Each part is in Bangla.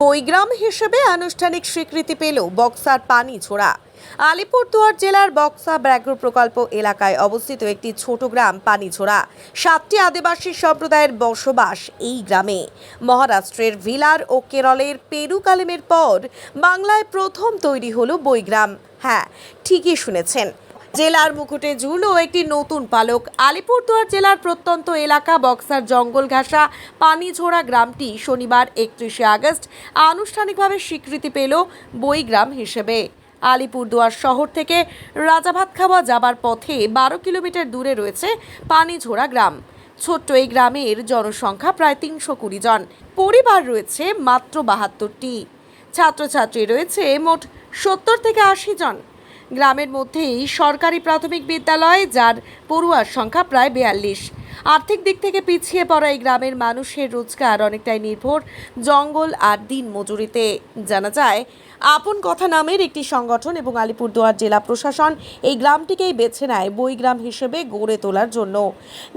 বৈগ্রাম হিসেবে আনুষ্ঠানিক স্বীকৃতি পেল বক্সার পানি ছোড়া। আলিপুরদুয়ার জেলার বক্সা ব্যাঘ্র প্রকল্প এলাকায় অবস্থিত একটি ছোট গ্রাম পানিছোড়া সাতটি আদিবাসী সম্প্রদায়ের বসবাস এই গ্রামে। মহারাষ্ট্রের ভিলার ও কেরলের পেরুকালিমের পর বাংলায় প্রথম তৈরি হলো বৈগ্রাম। হ্যাঁ ঠিকই শুনেছেন। জেলার মুকুটে ঝুলো একটি নতুন পালক। আলিপুরদুয়ার জেলার প্রত্যন্ত এলাকা বক্সার জঙ্গল ঘাসা, পানিঝোড়া গ্রামটি শনিবার একত্রিশে আগস্ট আনুষ্ঠানিকভাবে স্বীকৃতি পেল বইগ্রাম হিসেবে। আলিপুরদুয়ার শহর থেকে রাজাভাত খাওয়া যাবার পথে বারো কিলোমিটার দূরে রয়েছে পানিঝোড়া গ্রাম। ছোট্ট এই গ্রামের জনসংখ্যা প্রায় তিনশো কুড়ি জন। পরিবার রয়েছে মাত্র বাহাত্তরটি। ছাত্রছাত্রী রয়েছে মোট সত্তর থেকে আশি জন। গ্রামের মধ্যেই সরকারি প্রাথমিক বিদ্যালয় যার পড়ুয়ার সংখ্যা প্রায় বিয়াল্লিশ। আর্থিক দিক থেকে পিছিয়ে পড়া এই গ্রামের মানুষের রোজগার অনেকটাই নির্ভর জঙ্গল আর দিন মজুরিতে। জানা যায়, আপন কথা নামের একটি সংগঠন এবং আলিপুরদুয়ার জেলা প্রশাসন এই গ্রামটিকেই বেছে নেয় বইগ্রাম হিসেবে গড়ে তোলার জন্য।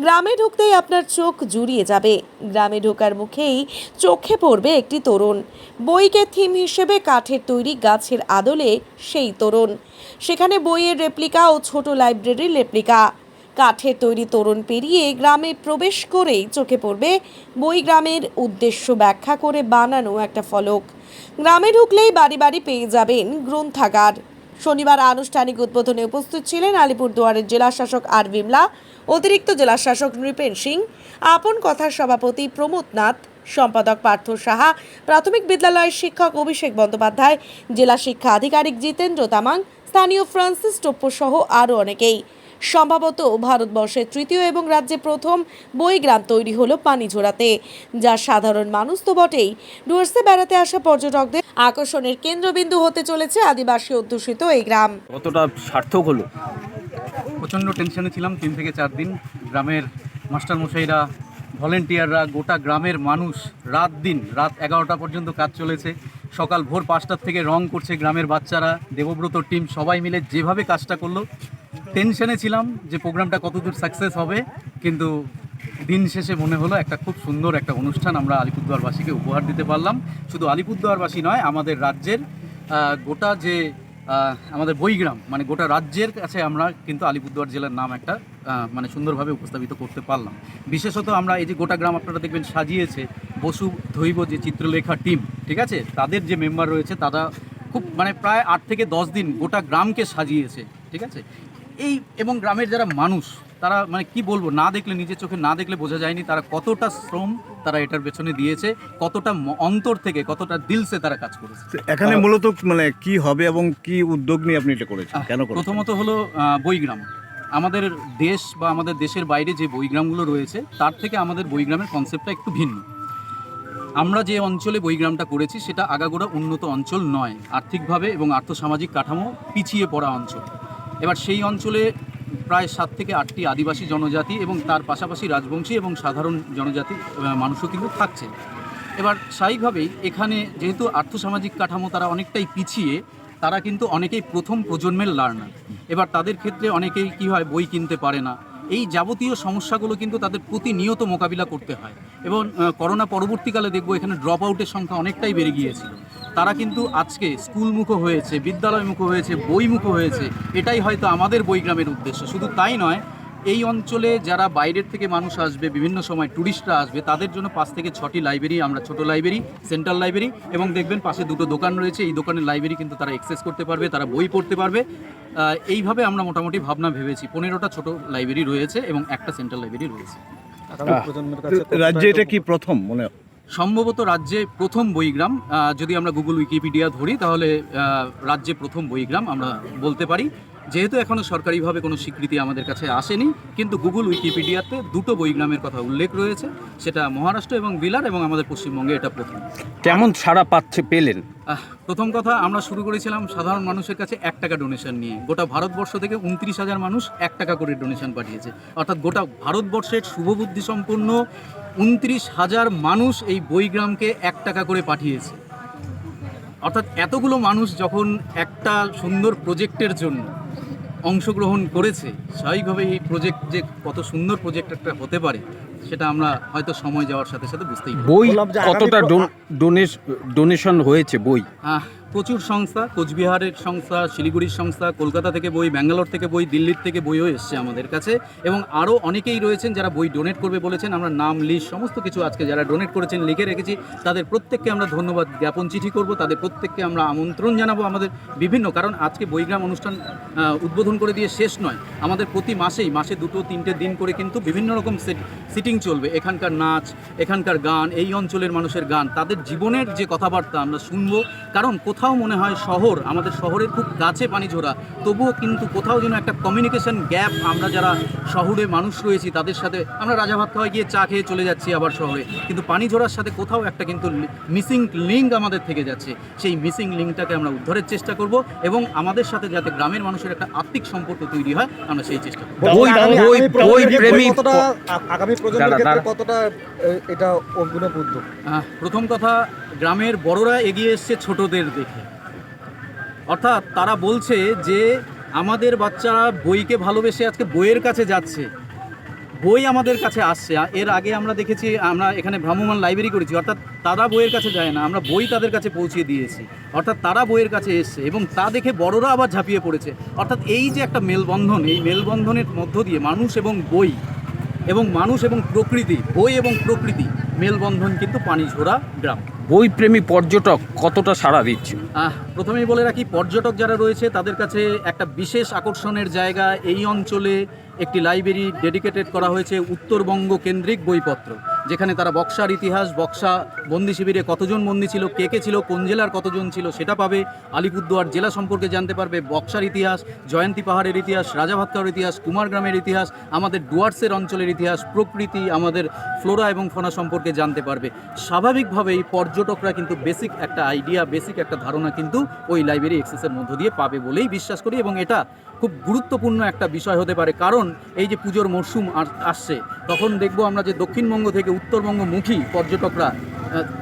গ্রামে ঢুকতেই আপনার চোখ জুড়িয়ে যাবে। গ্রামে ঢোকার মুখেই চোখে পড়বে একটি তরুণ। বইকে থিম হিসেবে কাঠের তৈরি গাছের আদলে সেই তরুণ। সেখানে বইয়ের রেপ্লিকা ও ছোট লাইব্রেরির রেপ্লিকা কাঠের তৈরি তোরণ পেরিয়ে গ্রামে প্রবেশ করেই চোখে পড়বে বই গ্রামের উদ্দেশ্য ব্যাখ্যা করে বানানো একটা ফলক। গ্রামে ঢুকলেই বাড়ি বাড়ি পেয়ে যাবেন গ্রন্থাগার। শনিবার আনুষ্ঠানিক উদ্বোধনে উপস্থিত ছিলেন আলিপুরদুয়ারের জেলা শাসক আর বিমলা, অতিরিক্ত জেলা শাসক নৃপেন সিং, আপন কথার সভাপতি প্রমোদ নাথ, সম্পাদক পার্থ সাহা, প্রাথমিক বিদ্যালয়ের শিক্ষক অভিষেক বন্দ্যোপাধ্যায়, জেলা শিক্ষা আধিকারিক জিতেন্দ্র তামাং, স্থানীয় ফ্রান্সিস টোপ্পো সহ আরও অনেকেই। সম্ভবত ভারতবর্ষের তৃতীয় এবং রাজ্যে প্রথম বইগ্রাম তৈরি হলো পানিঝোড়াতে যা সাধারণ মানুষ তো বটেই। ডুয়ার্সে বেড়াতে আসা পর্যটকদের আকর্ষণের কেন্দ্রবিন্দু হতে চলেছে আদিবাসী অধ্যুষিত এই গ্রাম। কতটা সার্থক হলো? প্রচণ্ড টেনশনে ছিলাম তিন থেকে চার দিন। গ্রামের মাস্টারমশাইরা ভলেন্টিয়াররা গোটা গ্রামের মানুষ রাত দিন রাত এগারোটা পর্যন্ত কাজ চলেছে। সকাল ভোর পাঁচটার থেকে রং করছে গ্রামের বাচ্চারা। দেবব্রত টিম সবাই মিলে যেভাবে কাজটা করল টেনশনে ছিলাম যে প্রোগ্রামটা কতদূর সাকসেস হবে, কিন্তু দিন শেষে মনে হলো একটা খুব সুন্দর একটা অনুষ্ঠান আমরা আলিপুরদুয়ারবাসীকে উপহার দিতে পারলাম। শুধু আলিপুরদুয়ারবাসী নয়, আমাদের রাজ্যের গোটা যে আমাদের বইগ্রাম মানে গোটা রাজ্যের কাছে আমরা কিন্তু আলিপুরদুয়ার জেলার নাম একটা মানে সুন্দরভাবে উপস্থাপিত করতে পারলাম। বিশেষত আমরা এই যে গোটা গ্রাম আপনারা দেখবেন সাজিয়েছে বসু ধৈব যে চিত্রলেখা টিম ঠিক আছে? তাদের যে মেম্বার রয়েছে, তারা খুব মানে প্রায় আট থেকে দশ দিন গোটা গ্রামকে সাজিয়েছে, ঠিক আছে? এই এবং গ্রামের যারা মানুষ তারা মানে কি বলব না দেখলে নিজের চোখে না দেখলে বোঝা যায়নি তারা কতটা শ্রম তারা এটার পেছনে দিয়েছে কতটা অন্তর থেকে কতটা দিলসে তারা কাজ করেছে। এখানে মূলত মানে কি হবে এবং কি উদ্যোগ নিয়ে আপনি এটা করেছেন? কেন প্রথমত হলো বইগ্রাম আমাদের দেশ বা আমাদের দেশের বাইরে যে বইগ্রামগুলো রয়েছে তার থেকে আমাদের বইগ্রামের কনসেপ্টটা একটু ভিন্ন। আমরা যে অঞ্চলে বইগ্রামটা করেছি সেটা আগাগোড়া উন্নত অঞ্চল নয়। আর্থিকভাবে এবং আর্থসামাজিক কাঠামো পিছিয়ে পড়া অঞ্চল। এবার সেই অঞ্চলে প্রায় সাত থেকে আটটি আদিবাসী জনজাতি এবং তার পাশাপাশি রাজবংশী এবং সাধারণ জনজাতি মানুষও কিন্তু থাকছে। এবার স্বাভাবিকভাবেই এখানে যেহেতু আর্থসামাজিক কাঠামো তারা অনেকটাই পিছিয়ে, তারা কিন্তু অনেকেই প্রথম প্রজন্মের লার্নার। এবার তাদের ক্ষেত্রে অনেকেই কী হয়, বই কিনতে পারে না। এই যাবতীয় সমস্যাগুলো কিন্তু তাদের প্রতিনিয়ত মোকাবিলা করতে হয়। এবং করোনা পরবর্তীকালে দেখব এখানে ড্রপ আউটের সংখ্যা অনেকটাই বেড়ে গিয়েছিল। তারা কিন্তু আজকে স্কুলমুখো হয়েছে বিদ্যালয়মুখো হয়েছে বইমুখো হয়েছে এটাই হয়তো আমাদের বইগ্রামের উদ্দেশ্য। শুধু তাই নয় এই অঞ্চলে যারা বাইরের থেকে মানুষ আসবে বিভিন্ন সময় ট্যুরিস্টরা আসবে তাদের জন্য পাঁচ থেকে ছটি লাইব্রেরি আমরা ছোট লাইব্রেরি সেন্ট্রাল লাইব্রেরি এবং দেখবেন পাশে দুটো দোকান রয়েছে এই দোকানের লাইব্রেরি কিন্তু তারা অ্যাক্সেস করতে পারবে তারা বই পড়তে পারবে। এইভাবে আমরা মোটামুটি ভাবনা ভেবেছি পনেরোটা ছোট লাইব্রেরি রয়েছে এবং একটা সেন্ট্রাল লাইব্রেরি রয়েছে। রাজ্যে এটা কি প্রথম মানে সম্ভবত রাজ্যে প্রথম বইগ্রাম যদি আমরা গুগল উইকিপিডিয়া ধরি, তাহলে রাজ্যে প্রথম বইগ্রাম আমরা বলতে পারি। যেহেতু এখনও সরকারিভাবে কোনো স্বীকৃতি আমাদের কাছে আসেনি কিন্তু গুগল উইকিপিডিয়াতে দুটো বইগ্রামের কথা উল্লেখ রয়েছে সেটা মহারাষ্ট্র এবং বিলার এবং আমাদের পশ্চিমবঙ্গে এটা প্রথম। কেমন সাড়া পাচ্ছে পেলেন? প্রথম কথা আমরা শুরু করেছিলাম সাধারণ মানুষের কাছে এক টাকা ডোনেশন নিয়ে। গোটা ভারতবর্ষ থেকে উনত্রিশ হাজার মানুষ এক টাকা করে ডোনেশন পাঠিয়েছে। অর্থাৎ গোটা ভারতবর্ষের শুভবুদ্ধি সম্পন্ন উনত্রিশ হাজার মানুষ এই বইগ্রামকে এক টাকা করে পাঠিয়েছে। অর্থাৎ এতগুলো মানুষ যখন একটা সুন্দর প্রজেক্টের জন্য অংশগ্রহণ করেছে স্বাভাবিকভাবে এই প্রজেক্ট যে কত সুন্দর প্রজেক্ট একটা হতে পারে সেটা আমরা হয়তো সময় যাওয়ার সাথে সাথে বুঝতেই পারি বই কতটা ডোনেশন হয়েছে বই? আহ, প্রচুর সংস্থা, কোচবিহারের সংস্থা, শিলিগুড়ির সংস্থা, কলকাতা থেকে বই, ব্যাঙ্গালোর থেকে বই, দিল্লির থেকে বইও এসছে আমাদের কাছে। এবং আরও অনেকেই রয়েছেন যারা বই ডোনেট করবে বলেছেন। আমরা নাম, লিস্ট, সমস্ত কিছু আজকে যারা ডোনেট করেছেন, লিখে রেখেছি, তাদের প্রত্যেককে আমরা ধন্যবাদ জ্ঞাপন চিঠি করব। তাদের প্রত্যেককে আমরা আমন্ত্রণ জানাব আমাদের বিভিন্ন, কারণ আজকে বইগ্রাম অনুষ্ঠান উদ্বোধন করে দিয়ে শেষ নয়। আমাদের প্রতি মাসেই, মাসে দুটো, তিনটে দিন করে কিন্তু বিভিন্ন রকম সিটিং চলবে। এখানকার নাচ, এখানকার গান, এই অঞ্চলের মানুষের গান, তাদের জীবনের যে কথাবার্তা আমরা শুনব, কারণ কোথাও মনে হয় শহর আমাদের শহরের খুব কাছে পানিঝোরা তবুও কিন্তু কোথাও যেন একটা কমিউনিকেশন গ্যাপ আমরা যারা শহরে মানুষ রয়েছি তাদের সাথে আমরা রাজাভাত খাওয়ায় গিয়ে চা খেয়ে চলে যাচ্ছি আবার শহরে। কিন্তু পানিঝোরার সাথে কোথাও একটা কিন্তু মিসিং লিঙ্ক আমাদের থেকে যাচ্ছে। সেই মিসিং লিঙ্কটাকে আমরা উদ্ধারের চেষ্টা করব এবং আমাদের সাথে যাতে গ্রামের মানুষের একটা আত্মিক সম্পর্ক তৈরি হয় আমরা সেই চেষ্টা করব। আগামী- প্রজন্মের কতটা ক্ষেত্রে এটা প্রথম কথা গ্রামের বড়রা এগিয়ে এসছে ছোটদের দেখে। অর্থাৎ তারা বলছে যে আমাদের বাচ্চারা বইকে ভালোবেসে আজকে বইয়ের কাছে যাচ্ছে। বই আমাদের কাছে আসছে। এর আগে আমরা দেখেছি, আমরা এখানে ভ্রাম্যমান লাইব্রেরি করেছি। অর্থাৎ তারা বইয়ের কাছে যায় না। আমরা বই তাদের কাছে পৌঁছে দিয়েছি। অর্থাৎ তারা বইয়ের কাছে এসছে এবং তা দেখে বড়রা আবার ঝাঁপিয়ে পড়েছে। অর্থাৎ এই যে একটা মেলবন্ধন, এই মেলবন্ধনের মধ্য দিয়ে মানুষ এবং বই এবং মানুষ এবং প্রকৃতি, বই এবং প্রকৃতি মেলবন্ধন কিন্তু পানিঝোরা গ্রাম। বই প্রেমী পর্যটক কতটা সাড়া দিচ্ছে? প্রথমেই বলে রাখি, পর্যটক যারা রয়েছে, তাদের কাছে একটা বিশেষ আকর্ষণের জায়গা এই অঞ্চলে একটি লাইব্রেরি ডেডিকেটেড করা হয়েছে উত্তরবঙ্গ কেন্দ্রিক বইপত্র। যেখানে তারা বক্সার ইতিহাস, বক্সা বন্দি শিবিরে কতজন বন্দি ছিল, কে কে ছিল, কোন জেলার কতজন ছিল সেটা পাবে আলিপুরদুয়ার জেলা সম্পর্কে জানতে পারবে। বক্সার ইতিহাস, জয়ন্তী পাহাড়ের ইতিহাস রাজাভাতকার ইতিহাস, কুমারগ্রামের ইতিহাস, আমাদের ডুয়ার্সের অঞ্চলের ইতিহাস, প্রকৃতি আমাদের ফ্লোরা এবং ফনা সম্পর্কে জানতে পারবে। স্বাভাবিকভাবেই পর্যটকরা কিন্তু বেসিক একটা আইডিয়া বেসিক একটা ধারণা কিন্তু ওই লাইব্রেরি এক্সেসের মধ্য দিয়ে পাবে বলেই বিশ্বাস করি এবং এটা খুব গুরুত্বপূর্ণ একটা বিষয় হতে পারে। কারণ এই যে পুজোর মরশুম আস- আসছে, তখন দেখব আমরা যে দক্ষিণবঙ্গ থেকে উত্তরবঙ্গমুখী পর্যটকরা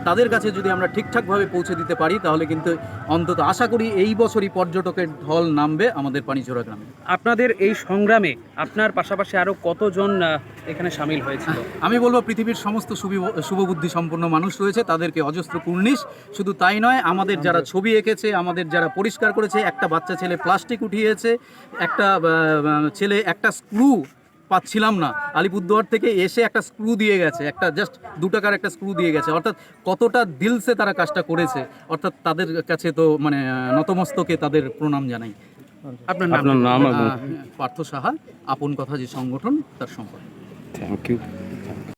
তাদের কাছে যদি আমরা ঠিকঠাকভাবে পৌঁছে দিতে পারি তাহলে কিন্তু অন্তত আশা করি এই বছরই পর্যটকের ঢল নামবে আমাদের পানিঝোরা গ্রামে। আপনাদের এই সংগ্রামে আপনার পাশাপাশি আরও কতজন এখানে সামিল হয়েছিল? আমি বলব পৃথিবীর সমস্ত শুভি- শুভবুদ্ধি সম্পন্ন মানুষ রয়েছে তাদেরকে অজস্র কুর্নিশ। শুধু তাই নয় আমাদের যারা ছবি এঁকেছে আমাদের যারা পরিষ্কার করেছে একটা বাচ্চা ছেলে প্লাস্টিক উঠিয়েছে একটা ছেলে একটা স্ক্রু পাচ্ছিলাম না। আলিপুরদুয়ার থেকে এসে একটা স্ক্রু দিয়ে গেছে একটা জাস্ট দু টাকার একটা স্ক্রু দিয়ে গেছে। অর্থাৎ কতটা দিলসে তারা কাজটা করেছে অর্থাৎ তাদের কাছে তো মানে নতমস্তকে তাদের প্রণাম জানাই। আপনার নাম? আপনার নাম পার্থ সাহা আপন কথা যে সংগঠন তার সম্পর্কে। Thank you